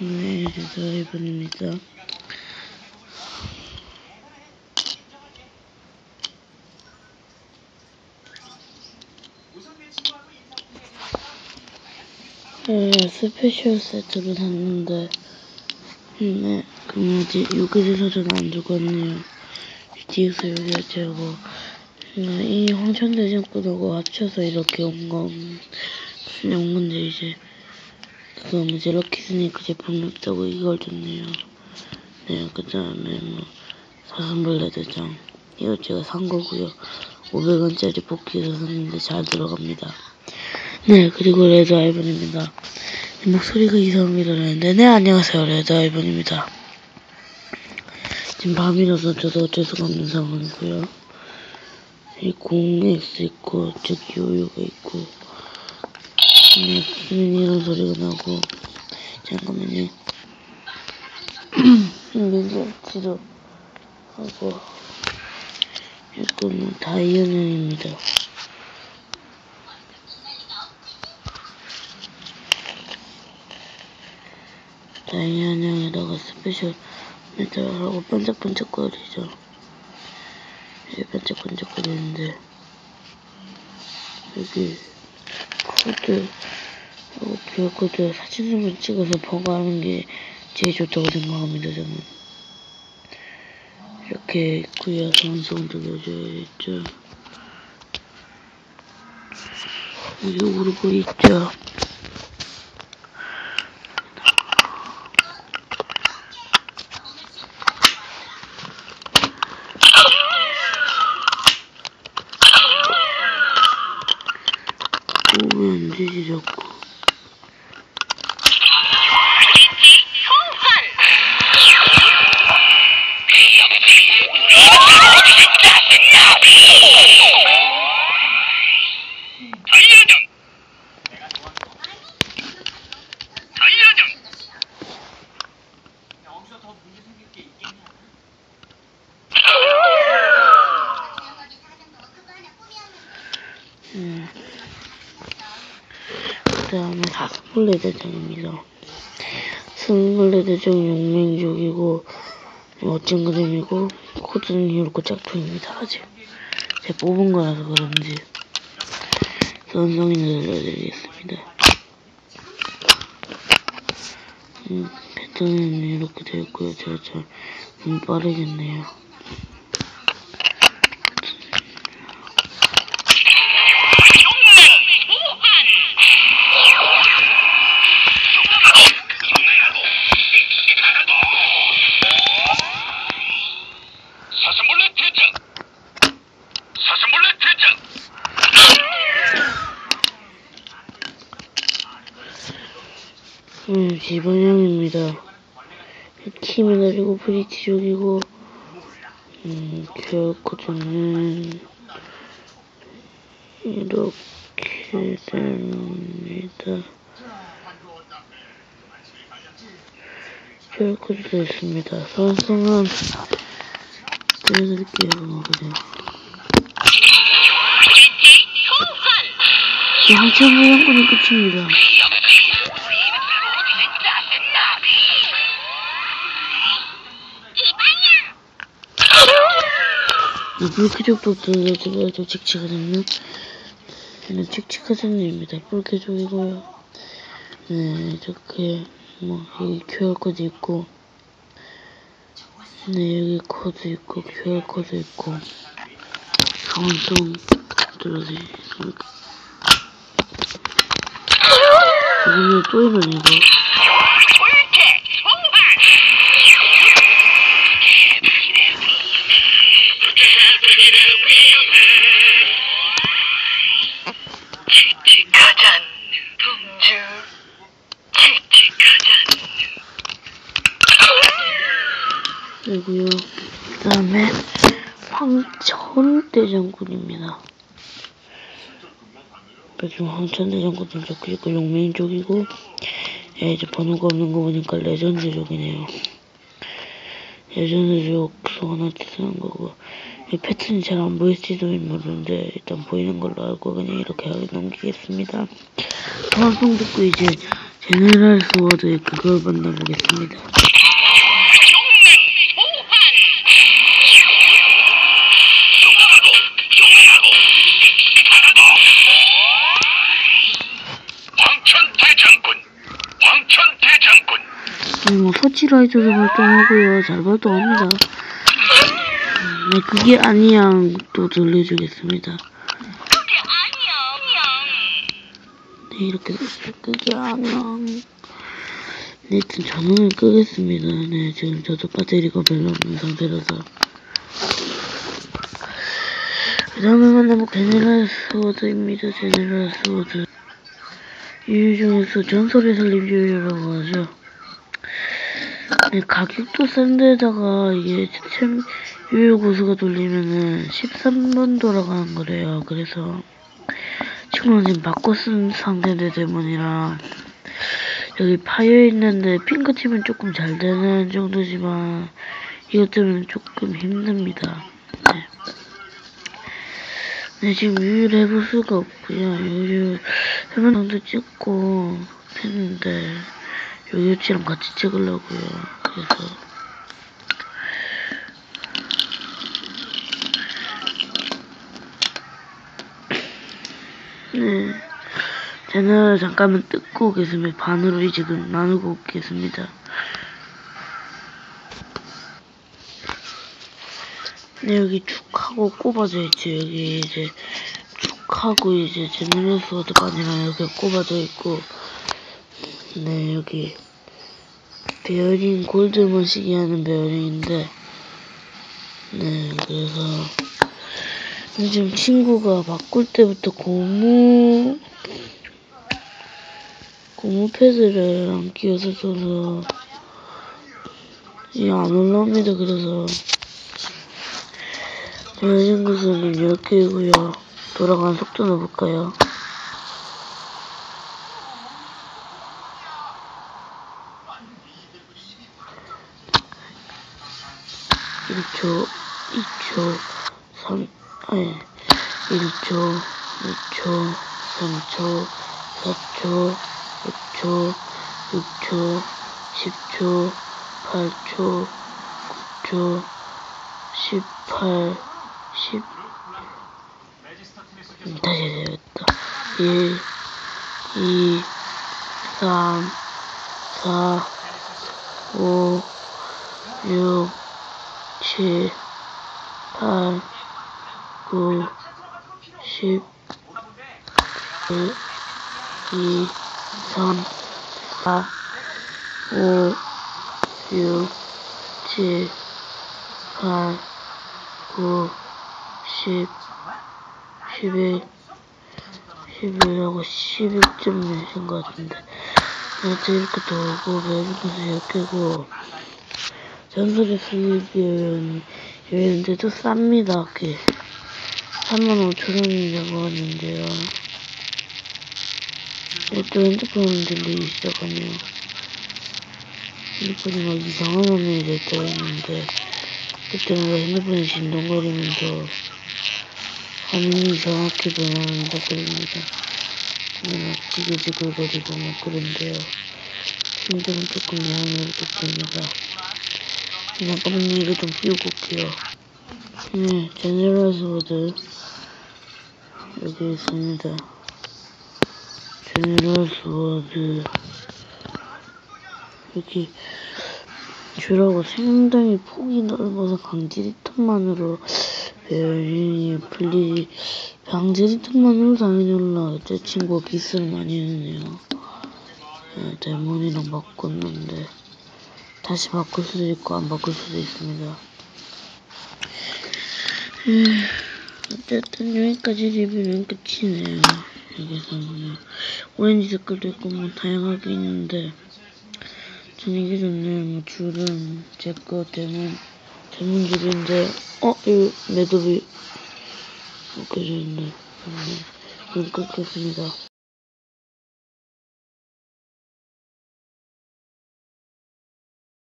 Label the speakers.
Speaker 1: 네, 레드아이번입니다. 네, 스페셜 세트를 샀는데, 네, 그럼 아직 여기서 저는 안 죽었네요. 뒤에서 여기까지 하고, 네, 이 황천대장군하고 합쳐서 이렇게 온 건, 온 건데, 이제, 그럼 이제 럭키스니크 제품이 없다고 이걸 줬네요. 네, 그 다음에 뭐, 사슴벌레 대장. 이거 제가 산 거고요. 500원짜리 복귀해서 샀는데 잘 들어갑니다. 네, 그리고 레드 아이번입니다. 목소리가 이상하게 들리는데, 네, 안녕하세요. 레드 아이번입니다. 지금 밤이라서 저도 어쩔 수가 없는 상황이고요. 이 공X 있고, 저기 요요가 있고, 이런 소리가 나고, 잠깐만요. 민족지도 하고, 이거 뭐 다이어는입니다. 다이아냥에다가 스페셜 메탈하고 반짝반짝거리죠. 이게 반짝반짝거리는데 여기 코드 하고 QR코드 사진을 찍어서 보고하는 게 제일 좋다고 생각합니다. 저는 이렇게 있고요. 완성 들려줘야겠죠. 여기 오르고 있죠. 오면 안 되지 자꾸.
Speaker 2: 다이아장! 다이아장!
Speaker 1: 음. 그 다음에 사슴벌레 대장입니다. 사슴벌레 대장 용맹족이고 멋진 그림이고 코드는 이렇게 짝퉁입니다. 아직 제가 뽑은 거라서 그런지 선성인을 알려드리겠습니다. 음, 패턴은 이렇게 되어 있고요. 제가 잘 음, 빠르겠네요. 지번형입니다. 키면 가지고 브리티족이고, 음, QR코드는 이렇게 됩니다. QR코드도 있습니다. 선성은 띄워드릴게요, 그냥.
Speaker 2: 소환!
Speaker 1: 양천부 양권이 끝입니다. 네, 불쾌족도 들려주고요. 저 칙칙하잖아요. 얘는 칙칙하잖아입니다. 불쾌족이고요. 네, 이렇게, 뭐, 여기 QR코드 있고, 네, 여기 코드 있고, QR코드 있고, 방송 들어주시니까. 이거 또 이러네, 이거.
Speaker 2: 불쾌 소환! 칙칙하잔 동주 칙칙하잔
Speaker 1: 그리고요. 그 다음에 황천대장군입니다. 요즘 황천대장군은 적혀있고 용맹족이고 예, 이제 번호가 없는 거 보니까 레전드족이네요. 레전드족 하나 쓰는 거고 이 패턴이 잘 안 보일지도 모르는데 일단 보이는 걸로 알고 그냥 이렇게 하게 넘기겠습니다. 방송 듣고 이제 제네럴 스워드의 그걸 만나보겠습니다. 뭐 서치라이트도 발동하고요. 잘 발동합니다. 네, 그게 아니야. 또 들려주겠습니다. 네, 이렇게 됐어요. 그게 아니야. 네, 일단 전원을 끄겠습니다. 네, 지금 저도 배터리가 별로 없는 상태라서. 그 다음에 만나면 제네럴 스워드입니다. 제네럴 스워드. 이 중에서 전설의 살림주의라고 하죠. 네, 가격도 싼 데다가 이게 챔 유효 고수가 돌리면은 13번 돌아가는 거래요. 그래서 친구는 지금 바꿔 쓴 상태인데 대문이랑 여기 파여 있는데 핑크 치면 조금 잘 되는 정도지만 이것 때문에 조금 힘듭니다. 네. 네, 지금 유유를 해볼 수가 없고요. 유유 해본 정도 찍고 했는데 요요치랑 같이 찍으려고요. 그래서 네. 채널 잠깐만 뜯고 오겠습니다. 반으로 지금 나누고 오겠습니다. 네, 여기 축하고 꼽아져 있죠. 여기 이제 축하고 이제 제너럴 스워드반이랑 이렇게 꼽아져 있고, 네, 여기 베어링 골드머시기 하는 베어링인데, 네, 그래서 지금 친구가 바꿀 때부터 고무 고무 패드를 안 끼워서 줘서 이게 안 올라옵니다. 그래서 배어진 것은 10개이고요. 돌아가는 속도 넣어볼까요? 일초이초삼 아니 1초, 2초, 3초, 4초, 5초, 6초, 10초, 8초, 9초, 18, 10. 음, 다시 해야 되겠다. 1, 2, 3, 4, 5, 6, 7, 8, 9, 10, 1, 2, 3, 4, 5, 6, 7, 8, 9, 10, 11, 11하고 11점 내신 것 같은데. 이렇게 돌고, 매주에서 10개고, 전설의 슬립이 여행인데도 쌉니다, 꽤. 35,000원이라고 하는데요. 네, 또 핸드폰을 들리기 시작하네요. 핸드폰이 막 이상한 화면이 됐다고 했는데, 그때는 왜 핸드폰이 진동거리면서 화면이 이상하게 변하는다 그럽니다. 근데 막 지글지글거리고 막 그런데요. 심장은 조금 양해를 부탁드립니다. 잠깐만 이거 좀 피우고 올게요. 네, 제네럴 스워드 여기 있습니다. 제네럴 스워드 여기 줄하고 상당히 폭이 넓어서 강지리턴만으로 베어링이 풀리 강지리턴만으로 당연히 올라가겠죠. 친구가 기스를 많이 했네요. 네, 데몬이랑 바꿨는데 다시 바꿀 수도 있고 안 바꿀 수도 있습니다. 음, 어쨌든 여기까지 리뷰는 끝이네요. 여기서는 오렌지 색깔도 있고 뭐 다양하게 있는데 전 이게 좋네요. 뭐 줄은 제 거 대문 대문 줄인데 어 이거 매듭이 묶여져 있네. 네, 이건 끊겠습니다.